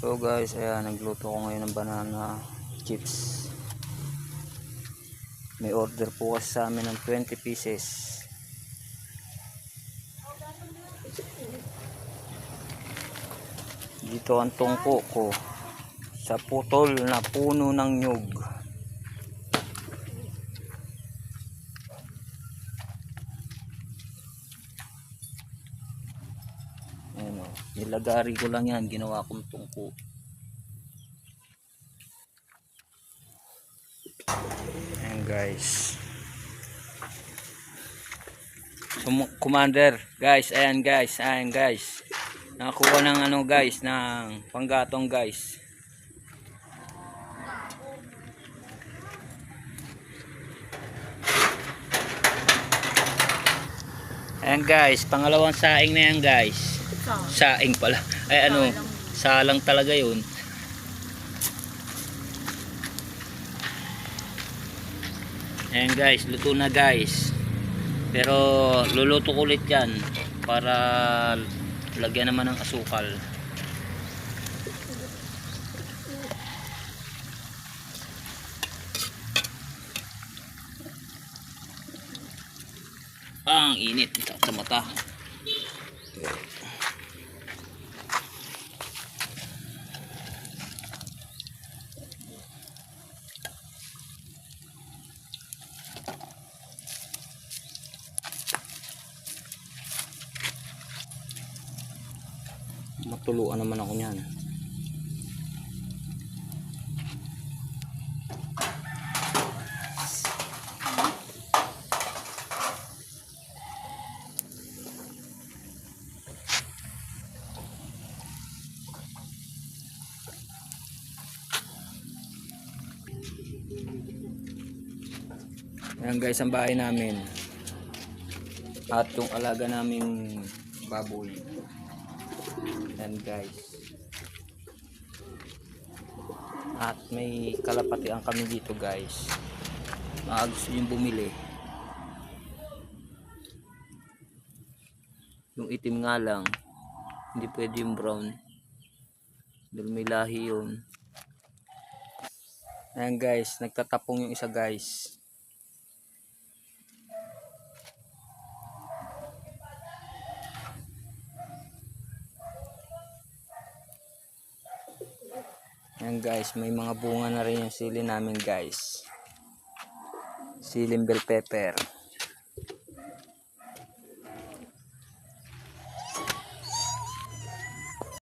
So guys, ayan, nagluto ko ngayon ng banana chips. May order po kasi sa amin ng 20 pieces. Dito ang tungko ko sa putol na puno ng nyug. Nilagari ko lang yan, ginawa kong tungko. Ayan guys. Sum- Commander, guys, ayan guys, ayan guys. Nakakuha ng ano guys, ng panggatong guys. Ayan guys, pangalawang saing na yan guys. Saing pala. Ay ano, salang talaga yun. Ayan guys, luto na guys. Pero luluto ko ulit yan para lagyan naman ng asukal. Ah, ang init sa mata. Matuluan naman ako niyan. Ayan guys ang bahay namin. At yung alaga naming baboy Yan guys. At may kalapatian kami dito guys. Mga gusto yung bumili. Yung itim nga lang. Hindi pwede yung brown. Dahil may lahi yun. Ayan guys. Nagtatapong yung isa guys. Ayan guys, may mga bunga na rin yung sili namin guys. Siling bell pepper.